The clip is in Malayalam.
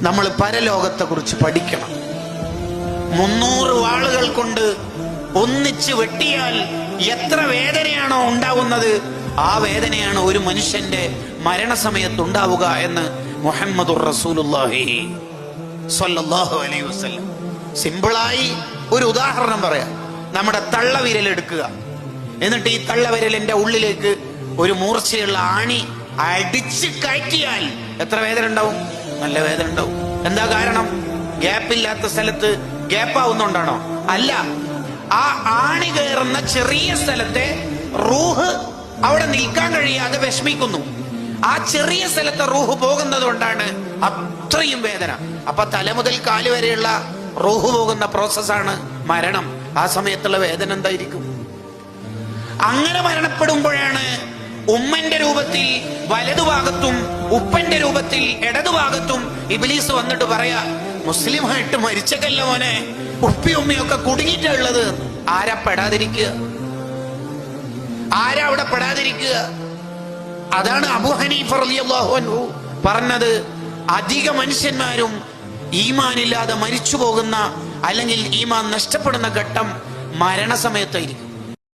നമ്മൾ പരലോകത്തെ കുറിച്ച് പഠിക്കണം. മുന്നൂറ് വാളുകൾ കൊണ്ട് ഒന്നിച്ച് വെട്ടിയാൽ എത്ര വേദനയാണോ ഉണ്ടാവുന്നത്? ആ വേദനയാണ് ഒരു മനുഷ്യന്റെ മരണസമയത്ത് ഉണ്ടാവുക എന്ന് മുഹമ്മദ് അലൈഹി വസല്ലം. സിമ്പിളായി ഒരു ഉദാഹരണം പറയാം. നമ്മുടെ തള്ളവിരൽ എടുക്കുക. എന്നിട്ട് ഈ തള്ളവിരലിന്റെ ഉള്ളിലേക്ക് ഒരു മൂർച്ചയുള്ള ആണി അടിച്ച് കയറ്റിയാൽ എത്ര വേദന ഉണ്ടാവും? നല്ല വേദന ഉണ്ടാവും. എന്താ കാരണം? ഗ്യാപ്പ് ഇല്ലാത്ത സ്ഥലത്ത് ഗ്യാപ്പ് ആവുന്നുണ്ടാണോ? അല്ല ആ ആണി കയറുന്ന ചെറിയ സ്ഥലത്തെ റൂഹ് അവിടെ നിൽക്കാൻ കഴിയാതെ വിഷമിക്കുന്നു. ആ ചെറിയ സ്ഥലത്തെ റൂഹ് പോകുന്നത് കൊണ്ടാണ് അത്രയും വേദന. അപ്പൊ തല മുതൽ കാൽ വരെയുള്ള റൂഹ് പോകുന്ന പ്രോസസ്സാണ് മരണം. ആ സമയത്തുള്ള വേദന എന്തായിരിക്കും? അങ്ങനെ മരണപ്പെടുമ്പോഴാണ് ഉമ്മന്റെ രൂപത്തിൽ വലതുഭാഗത്തും ഉപ്പന്റെ രൂപത്തിൽ ഇടതുഭാഗത്തും ഇബിലീസ് വന്നിട്ട് പറയാ മുസ്ലിമായിട്ട് മരിച്ചക്കല്ല മോനെ ഉപ്പി ഉമ്മയൊക്കെ കുടുങ്ങിയിട്ടുള്ളത് ആരാ പെടാതിരിക്കുക? ആരാ അവിടെ പെടാതിരിക്കുക? അതാണ് അബു ഹനീഫ പറഞ്ഞത്. അധിക മനുഷ്യന്മാരും ഈമാനില്ലാതെ മരിച്ചു പോകുന്ന അല്ലെങ്കിൽ ഈമാൻ നഷ്ടപ്പെടുന്ന ഘട്ടം മരണസമയത്തായിരിക്കും.